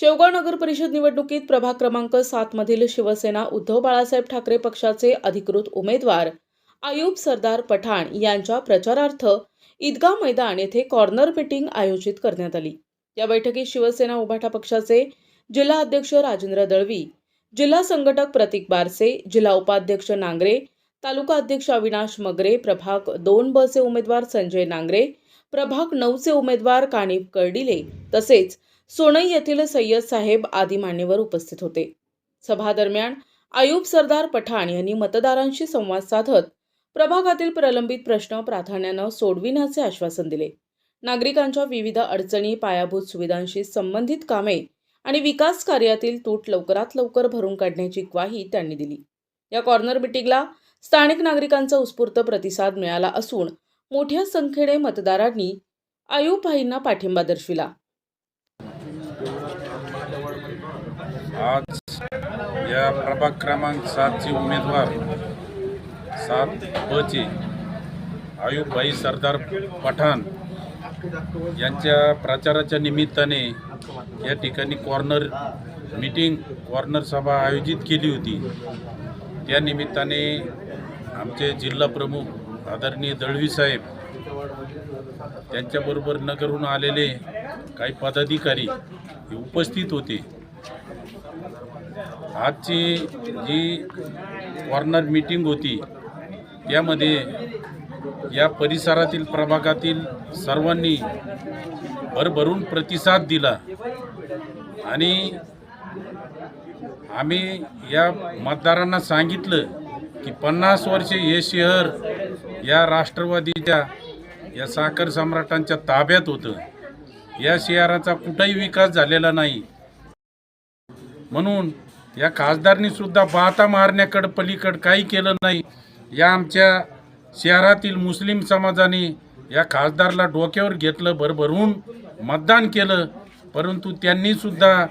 शेवगाव नगर परिषद निवडणुकीत प्रभाग क्रमांक सात मधील शिवसेना उद्धव बाळासाहेब ठाकरे पक्षाचे अधिकृत उमेदवार आयुब सरदार पठाण यांच्या प्रचारार्थ ईदगा मैदान येथे कॉर्नर मिटिंग आयोजित करण्यात आली. या बैठकीत शिवसेना उभाटा पक्षाचे जिल्हा अध्यक्ष राजेंद्र दळवी जिल्हा संघटक प्रतीक बारसे जिल्हा उपाध्यक्ष नांगरे तालुका अध्यक्ष अविनाश मगरे प्रभाग दोन बसचे उमेदवार संजय नांगरे प्रभाग नऊचे उमेदवार कानिफ कर्डिले तसेच सोनई येथील सय्यद साहेब आदी मान्यवर उपस्थित होते. सभादरम्यान आयुब सरदार पठाण यांनी मतदारांशी संवाद साधत प्रभागातील प्रलंबित प्रश्न प्राधान्यानं सोडविण्याचे आश्वासन दिले. नागरिकांच्या विविध अडचणी पायाभूत सुविधांशी संबंधित कामे आणि विकास कार्यातील तूट लवकरात लवकर भरून काढण्याची ग्वाही त्यांनी दिली. या कॉर्नर मिटिंगला स्थानिक नागरिकांचा उत्स्फूर्त प्रतिसाद मिळाला असून मोठ्या संख्येने मतदारांनी आयुबभाईंना पाठिंबा दर्शविला. आज या प्रभाग क्रमांक सातचे उमेदवार सात बचे आयुबभाई सरदार पठाण यांच्या प्रचाराच्या निमित्ताने या ठिकाणी कॉर्नर मीटिंग कॉर्नर सभा आयोजित केली होती. त्या निमित्ताने आमचे जिल्हा प्रमुख आदरणीय दळवी साहेब त्यांच्याबरोबर नगरहून आलेले काही पदाधिकारी हे उपस्थित होते. आजची जी कॉर्नर मीटिंग होती त्यामध्ये या परिसरातील प्रभागातील सर्वांनी भरभरून प्रतिसाद दिला. आणि आम्ही या मतदारांना सांगितलं की पन्नास वर्षे हे शहर या राष्ट्रवादीच्या या साखर सम्राटांच्या ताब्यात होतं. या शहराचा कुठंही विकास झालेला नाही. म्हणून या खासदारनीसुद्धा बाता मारण्याकडं पलीकडं काही केलं नाही. या आमच्या शहरातील मुस्लिम समाजाने या खासदारला डोक्यावर घेतलं भरभरून मतदान केलं. परंतु त्यांनीसुद्धा